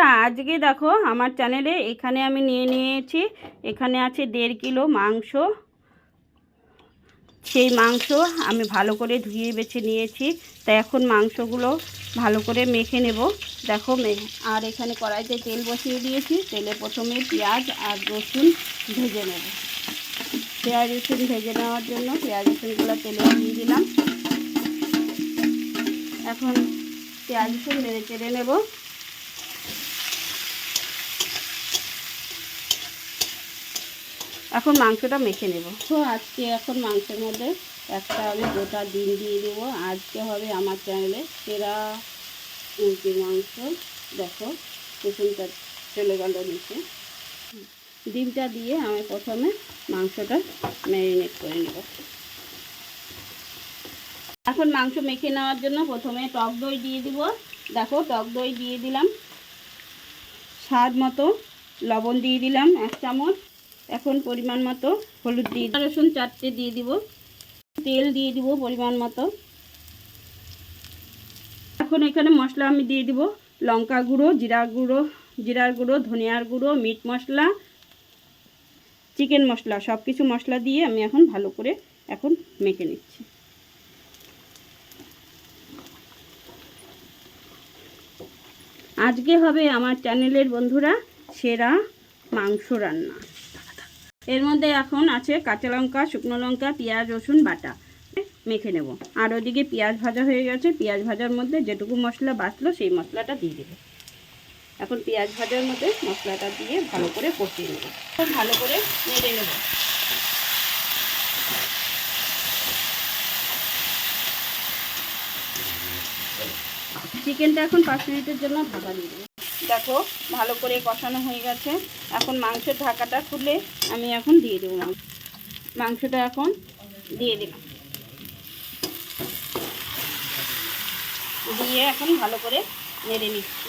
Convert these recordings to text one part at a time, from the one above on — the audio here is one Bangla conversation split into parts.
বন্ধুরা, আজকে দেখো আমার চ্যানেলে এখানে আমি নিয়ে নিয়েছি, এখানে আছে দেড় কিলো মাংস। সেই মাংস আমি ভালো করে ধুয়ে বেছে নিয়েছি। তাই এখন মাংসগুলো ভালো করে মেখে নেব। দেখো মে- আর এখানে কড়াইতে তেল বসিয়ে দিয়েছি। তেলে প্রথমে পেঁয়াজ আর রসুন ভেজে নেব। পেঁয়াজ রসুন ভেজে নেওয়ার জন্য পেঁয়াজ রসুনগুলো তেলে দিয়ে দিলাম। এখন পেঁয়াজ রসুন নেড়ে চেড়ে নেব। এখন মাংসটা মেখে নেব। তো আজকে এখন মাংসের মধ্যে একটা আমি গোটা ডিম দিয়ে দেবো। আজকে হবে আমার চ্যানেলে সেরা মুরগির মাংস। দেখো কুসুমটা চলে গেল নিচে। ডিমটা দিয়ে আমি প্রথমে মাংসটা ম্যারিনেট করে নেব। এখন মাংস মেখে নেওয়ার জন্য প্রথমে টক দই দিয়ে দিব। দেখো, টক দই দিয়ে দিলাম। স্বাদ মতো লবণ দিয়ে দিলাম এক চামচ। এখন পরিমাণ মতো হলুদ দিয়ে রসুন চারটে দিয়ে দিব। তেল দিয়ে দিব পরিমাণ মতো। এখন এখানে মশলা আমি দিয়ে দিব। লঙ্কা গুঁড়ো, জিরা গুঁড়ো, জিরার গুঁড়ো, ধনিয়ার গুঁড়ো, মিট মশলা, চিকেন মশলা সব কিছু মশলা দিয়ে আমি এখন ভালো করে এখন মেখে নিচ্ছি। আজকে হবে আমার চ্যানেলের বন্ধুরা সেরা মাংস রান্না। এর মধ্যে এখন আছে কাঁচা লঙ্কা, শুকনো লঙ্কা, পেঁয়াজ, রসুন, বাটা। মেখে নেব। আর ওদিকে পেঁয়াজ ভাজা হয়ে গেছে। পেঁয়াজ ভাজার মধ্যে যেটুকু মশলা বাঁচলো, সেই মশলাটা দিয়ে দেবো। এখন পেঁয়াজ ভাজার মধ্যে মশলাটা দিয়ে ভালো করে কষিয়ে নেব। ভালো করে নেড়ে নেব। চিকেনটা এখন পাঁচ মিনিটের জন্য ঢাকা দিয়ে দেবো। দেখো, ভালো করে কষানো হয়ে গেছে। এখন মাংসের ঢাকাটা খুলে আমি এখন দিয়ে দেবো মাংস। মাংসটা এখন দিয়ে দিলাম। দিয়ে এখন ভালো করে নেড়ে নিচ্ছি।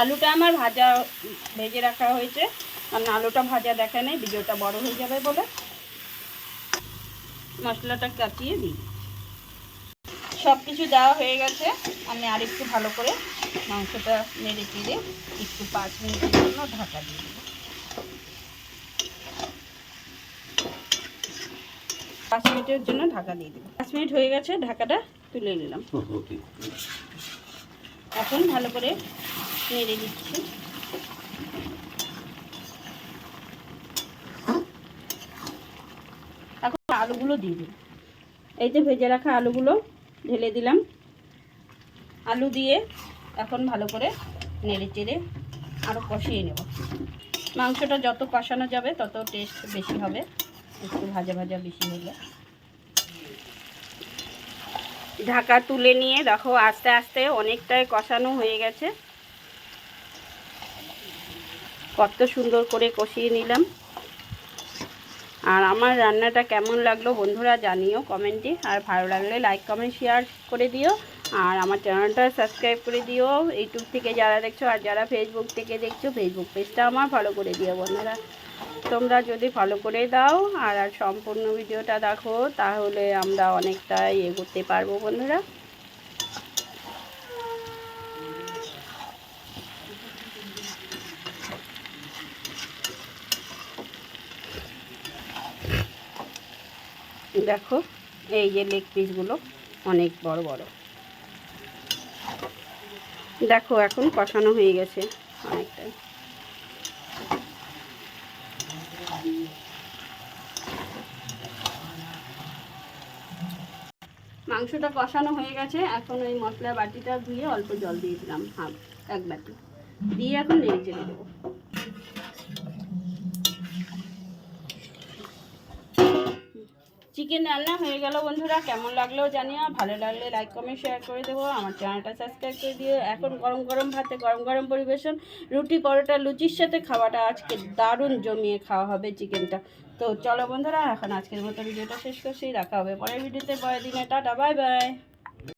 আলুটা আমার ভাজা ভেজে রাখা হয়েছে। কারণ আলুটা ভাজা দেখা নেই, ভিডিওটা বড় হয়ে যাবে বলে। মশলাটা কাটিয়ে দিই। সব কিছু দেওয়া হয়ে গেছে। আমি আরেকটু ভালো করে মাংসটা নেড়ে চেড়ে একটু পাঁচ মিনিটের জন্য ঢাকা দিয়ে দেবো। পাঁচ মিনিটের জন্য ঢাকা দিয়ে দেবো। পাঁচ মিনিট হয়ে গেছে ঢাকাটা তুলে নিলাম। এখন ভালো করে নেড়ে দিচ্ছি। এখন আলুগুলো দিয়ে দিই। এই যে ভেজে রাখা আলুগুলো ঢেলে দিলাম। আলু দিয়ে এখন ভালো করে নেড়ে চেড়ে আরও কষিয়ে নেব। মাংসটা যত কষানো যাবে, তত টেস্ট বেশি হবে। একটু ভাজা ভাজা বেশি হলে। ঢাকা তুলে নিয়ে দেখো, আস্তে আস্তে অনেকটাই কষানো হয়ে গেছে। কত সুন্দর করে কষিয়ে নিলাম। আর আমার রান্নাটা কেমন লাগল বন্ধুরা জানিও কমেন্টে আর ভালো লাগলে লাইক কমেন্ট শেয়ার করে দিও। আর আমার চ্যানেলটা সাবস্ক্রাইব করে দিও। ইউটিউব থেকে যারা দেখছ আর যারা ফেসবুক থেকে দেখছ ফেসবুক পেজটা আমার ফলো করে দিও বন্ধুরা। তোমরা যদি ফলো করে দাও আর আর সম্পূর্ণ ভিডিওটা দেখো, তাহলে আমরা অনেকটাই এগোতে পারব বন্ধুরা। দেখো, এই যে লেগ পিসগুলো অনেক বড় বড়। দেখো, এখন কষানো হয়ে গেছে অনেকটাই মাংসটা কষানো হয়ে গেছে, এখন ওই মশলা বাটিটা ধুয়ে অল্প জল দিয়ে দিলাম, হাফ, এক বাটি। দিয়ে এখন নেড়ে চেড়ে দেবো। চিকেন রান্না হয়ে গেল বন্ধুরা। কেমন লাগল জানিও। ভালো লাগলে লাইক কমেন্ট শেয়ার করে দেবো। আমার চ্যানেলটা সাবস্ক্রাইব করে দিও। এখন গরম গরম ভাতে গরম গরম পরিবেশন। রুটি, পরোটা, লুচির সাথে খাওয়াটা আজকে দারুণ জমিয়ে খাওয়া হবে চিকেনটা। তো চলো বন্ধুরা, এখন আজকের মতো ভিডিওটা শেষ করছি। রাখা হবে পরের ভিডিওতে। পরের দিনে, টাটা বাই বাই